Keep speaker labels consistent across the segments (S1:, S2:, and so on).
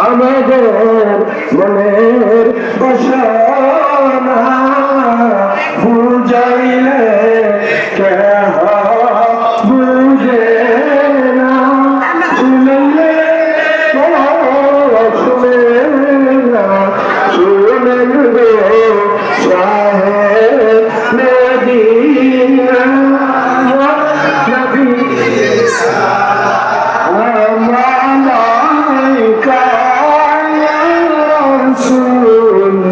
S1: আমাদের মনের বসানা বুঝাইলে কে বুঝে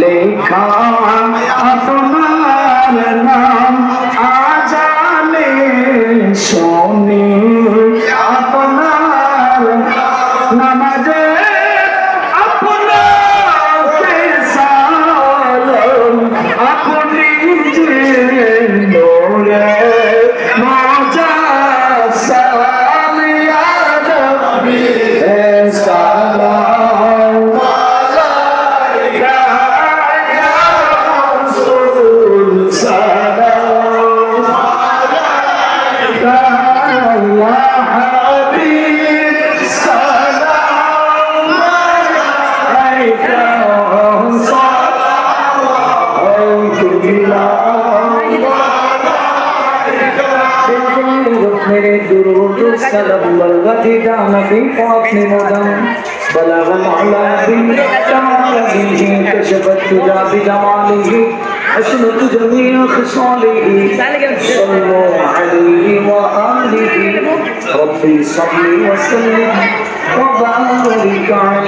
S1: লেখা আপনার নাম আজানে শোনে। আপনার নামাজে
S2: मेरे दुरूद सलब बलगति जानबी पापने मदम बलगम अला भी कमाल भी कशबत तुजा भी जमालिही حسنت جميع خصاله صلوا عليه وآله ربي صل وسلم وبارك عليه